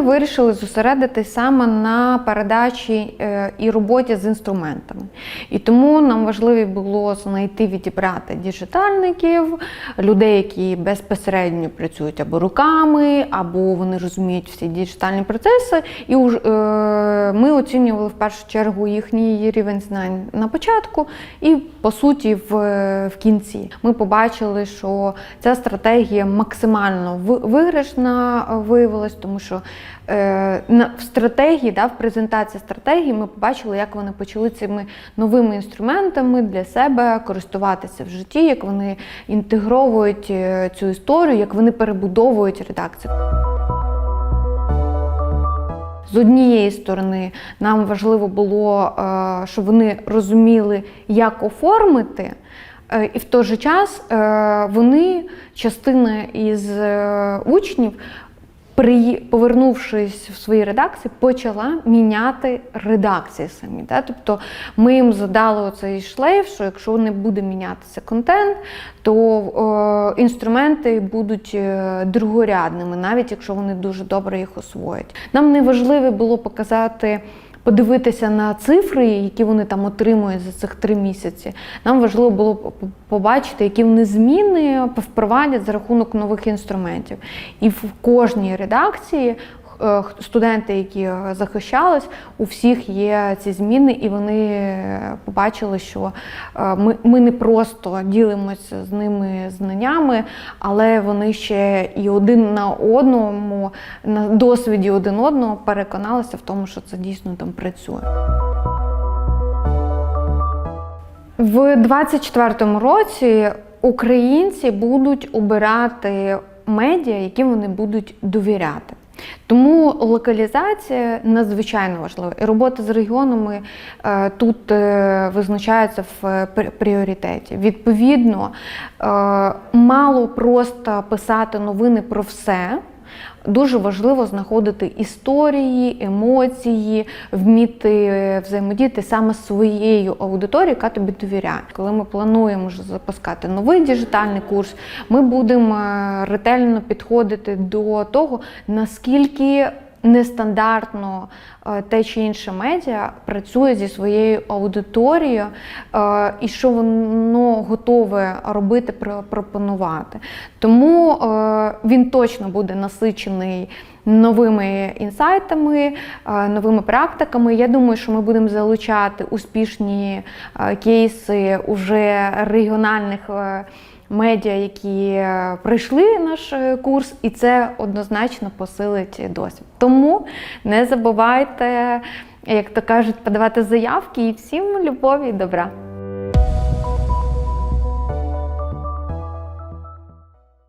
ми вирішили зосередитись саме на передачі е, і роботі з інструментами. І тому нам важливо було знайти відібрати діджитальників, людей, які безпосередньо працюють або руками, або вони розуміють всі діджитальні процеси. І е, ми оцінювали в першу чергу їхній рівень знань на початку і по суті в, в кінці. Ми побачили, що ця стратегія максимально виграшна е, виявилась, тому що в стратегії, да, в презентації стратегії ми побачили, як вони почали цими новими інструментами для себе користуватися в житті, як вони інтегровують е, цю історію, як вони перебудовують редакцію. З однієї сторони, нам важливо було, е, щоб вони розуміли, як оформити, е, і в той же час е, вони, частина із е, учнів, при- повернувшись в свої редакції, почала міняти редакції самі. Да? Тобто ми їм задали оцей шлейф, що якщо не буде мінятися контент, то е, інструменти будуть е, другорядними, навіть якщо вони дуже добре їх освоять. Нам не важливо було показати. Подивитися на цифри, які вони там отримують за цих три місяці. Нам важливо було побачити, які вони зміни впровадять за рахунок нових інструментів. І в кожній редакції студенти, які е, захищались, у всіх є ці зміни, і вони е, побачили, що е, ми, ми не просто ділимося з ними знаннями, але вони ще і один на одному, на досвіді один одного переконалися в тому, що це дійсно там працює. В 24-му році українці будуть обирати медіа, яким вони будуть довіряти. Тому локалізація надзвичайно важлива. І робота з регіонами е, тут е, визначається в пр- пріоритеті. Відповідно, е, мало просто писати новини про все. Дуже важливо знаходити історії, емоції, вміти взаємодіяти саме з своєю аудиторією, яка тобі довіряє. Коли ми плануємо запускати новий діджитальний курс, ми будемо е, ретельно підходити до того, наскільки нестандартно е, те чи інше медіа працює зі своєю аудиторією, е, і що воно готове робити, пропонувати. Тому е, він точно буде насичений новими інсайтами, новими практиками. Я думаю, що ми будемо залучати успішні кейси уже регіональних. Медіа, які е, пройшли наш е, курс, і це однозначно посилить досвід. Тому не забувайте, як то кажуть, подавати заявки і всім любові і добра.